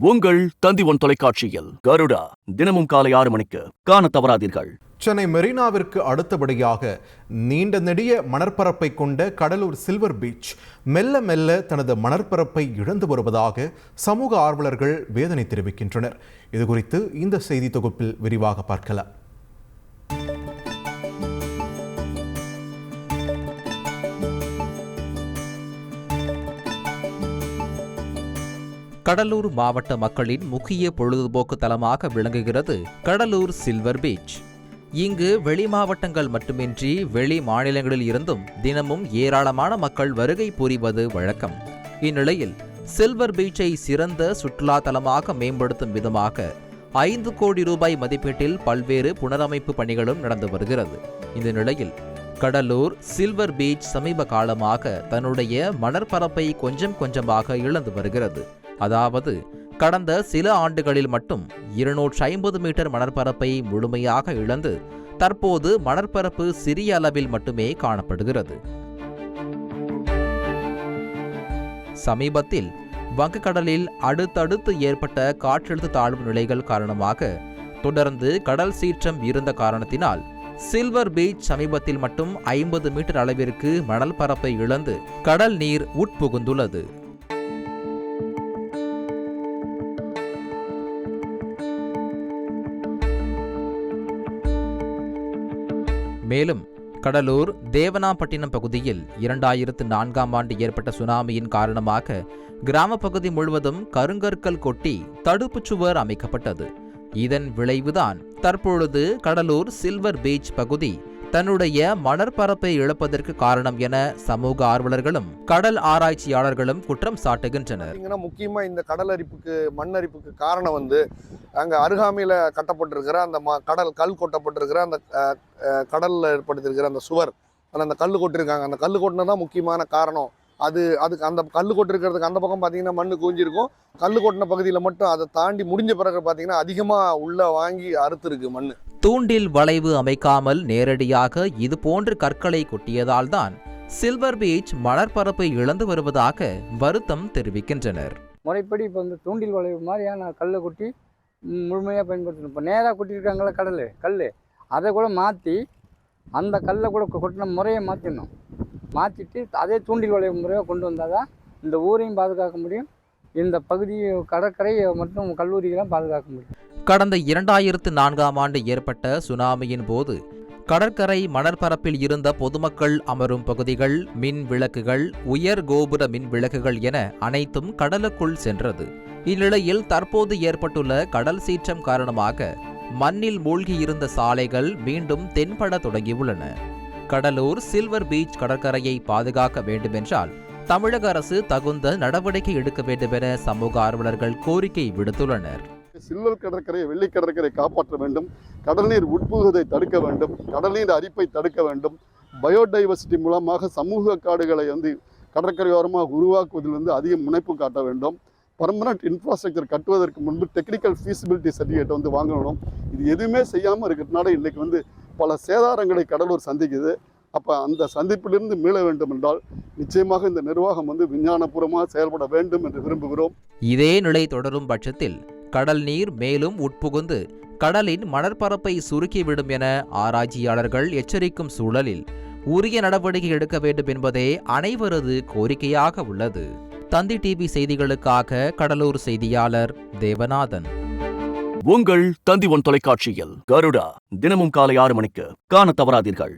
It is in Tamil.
உங்கள் தந்தி ஒன் தொலைக்காட்சியில் கருடா தினமும் காலை ஆறு மணிக்கு காண தவறாதீர்கள். சென்னை மெரினாவிற்கு அடுத்தபடியாக நீண்ட நெடிய மணற்பரப்பை கொண்ட கடலூர் சில்வர் பீச் மெல்ல மெல்ல தனது மணற்பரப்பை இழந்து வருவதாக சமூக ஆர்வலர்கள் வேதனை தெரிவிக்கின்றனர். இதுகுறித்து இந்த செய்தி தொகுப்பில் விரிவாக பார்க்கலாம். கடலூர் மாவட்ட மக்களின் முக்கிய பொழுதுபோக்கு தலமாக விளங்குகிறது கடலூர் சில்வர் பீச் இங்கு வெளி மாவட்டங்கள் மட்டுமின்றி வெளி மாநிலங்களில் இருந்தும் தினமும் ஏராளமான மக்கள் வருகை புரிவது வழக்கம். இந்நிலையில் சில்வர் பீச்சை சிறந்த சுற்றுலா தலமாக மேம்படுத்தும் விதமாக ஐந்து கோடி ரூபாய் மதிப்பீட்டில் பல்வேறு புனரமைப்பு பணிகளும் நடந்து வருகிறது. இந்த நிலையில் கடலூர் சில்வர் பீச் சமீப காலமாக தன்னுடைய மணற்பரப்பை கொஞ்சம் கொஞ்சமாக இழந்து வருகிறது. அதாவது கடந்த சில ஆண்டுகளில் மட்டும் இருநூற்றி ஐம்பது மீட்டர் மணற்பரப்பை முழுமையாக இழந்து தற்போது மணற்பரப்பு சிறிய அளவில் மட்டுமே காணப்படுகிறது. சமீபத்தில் வங்கக்கடலில் அடுத்தடுத்து ஏற்பட்ட காற்றழுத்த தாழ்வு நிலைகள் காரணமாக தொடர்ந்து கடல் சீற்றம் இருந்த காரணத்தினால் சில்வர் பீச் சமீபத்தில் மட்டும் ஐம்பது மீட்டர் அளவிற்கு மணல் பரப்பை இழந்து கடல் நீர் உட்புகுந்துள்ளது. மேலும் கடலூர் தேவனாம்பட்டினம் பகுதியில் இரண்டாயிரத்து நான்காம் ஆண்டு ஏற்பட்ட சுனாமியின் காரணமாக கிராம பகுதி முழுவதும் கருங்கற்கள் கொட்டி தடுப்புச் சுவர் அமைக்கப்பட்டது. இதன் விளைவுதான் தற்பொழுது கடலூர் சில்வர் பீச் பகுதி தன்னுடைய மணற்பரப்பை இழப்பதற்கு காரணம் என சமூக ஆர்வலர்களும் கடல் ஆராய்ச்சியாளர்களும் குற்றம் சாட்டுகின்றனர். முக்கியமா முக்கியமாக இந்த கடல் அரிப்புக்கு மண் அரிப்புக்கு காரணம் வந்து அங்கே அருகாமையில் கட்டப்பட்டிருக்கிற அந்த ம கடல் கல் கொட்டப்பட்டிருக்கிற அந்த கடல்ல ஏற்படுத்திருக்கிற அந்த சுவர் அதில் அந்த கல் கொட்டிருக்காங்க. அந்த கல் கொட்டினது தான் முக்கியமான காரணம். அது அதுக்கு அந்த கல் கொட்டிருக்கிறதுக்கு அந்த பக்கம் பார்த்தீங்கன்னா மண் குவிஞ்சிருக்கும். கல் கொட்டின பகுதியில் மட்டும் அதை தாண்டி முடிஞ்ச பிறகு பார்த்தீங்கன்னா அதிகமாக உள்ளே வாங்கி அறுத்துருக்கு மண் தூண்டில் வளைவு அமைக்காமல் நேரடியாக இதுபோன்று கற்களை கொட்டியதால்தான் சில்வர் பீச் மலர்பரப்பை இழந்து வருவதாக வருத்தம் தெரிவிக்கின்றனர். முறைப்படி இப்போ இந்த தூண்டில் வளைவு மாதிரியான கல்லை கொட்டி முழுமையாக பயன்படுத்தணும். இப்போ நேராக கொட்டியிருக்காங்களே கடல் கல் அதை கூட மாற்றி அந்த கல்லை கூட கொட்டின முறையை மாற்றிடணும் மாற்றிட்டு அதே தூண்டில் வளைவு முறையாக கொண்டு வந்தால் தான் இந்த ஊரையும் பாதுகாக்க முடியும். இந்த பகுதி கடற்கரை மற்றும் கல்லூரியெல்லாம் பாதுகாக்க முடியும். கடந்த இரண்டாயிரத்து நான்காம் ஆண்டு ஏற்பட்ட சுனாமியின் போது கடற்கரை மணற்பரப்பில் இருந்த பொதுமக்கள் அமரும் பகுதிகள் மின் விளக்குகள் உயர் கோபுர மின் விளக்குகள் என அனைத்தும் கடலுக்குள் சென்றது. இந்நிலையில் தற்போது ஏற்பட்டுள்ள கடல் சீற்றம் காரணமாக மண்ணில் மூழ்கியிருந்த சாலைகள் மீண்டும் தென்பட தொடங்கியுள்ளன. கடலூர் சில்வர் பீச் கடற்கரையை பாதுகாக்க வேண்டுமென்றால் தமிழக அரசு தகுந்த நடவடிக்கை எடுக்க வேண்டுமென சமூக ஆர்வலர்கள் கோரிக்கை விடுத்துள்ளனர். சில்லர் கடற்கரை வெள்ளி கடற்கரை காப்பாற்ற வேண்டும். கடல் நீர் உட்புகுவதை தடுக்க வேண்டும். கடல் நீர் அரிப்பை தடுக்க வேண்டும். பயோடைவர்சிட்டி மூலமாக சமூக காடுகளை வந்து கடற்கரையோரமாக உருவாக்குவதில் வந்து அதிக முனைப்பு காட்ட வேண்டும். பர்மனன்ட் இன்ஃப்ராஸ்ட்ரக்சர் கட்டுவதற்கு முன்பு டெக்னிக்கல் ஃபீஸிபிலிட்டி சர்டிஃபிகேட் வந்து வாங்கணும். இது எதுவுமே செய்யாமல் இருக்கிறதுனால இன்றைக்கி வந்து பல சேதாரங்களை கடலூர் சந்திக்குது. அப்போ அந்த சந்திப்பிலிருந்து மீள வேண்டும் என்றால் நிச்சயமாக இந்த நிர்வாகம் வந்து விஞ்ஞானபூர்வமாக செயல்பட வேண்டும் என்று விரும்புகிறோம். இதே நிலை தொடரும் பட்சத்தில் கடல் நீர் மேலும் உட்புகுந்து கடலின் மணற்பரப்பை சுருக்கிவிடும் என ஆராய்ச்சியாளர்கள் எச்சரிக்கும் சூழலில் உரிய நடவடிக்கை எடுக்க வேண்டும் என்பதே அனைவரது கோரிக்கையாக உள்ளது. தந்தி டிவி செய்திகளுக்காக கடலூர் செய்தியாளர் தேவநாதன். உங்கள் தந்தி ஒன் தொலைக்காட்சியில் கருடா தினமும் காலை ஆறு மணிக்கு காண தவறாதீர்கள்.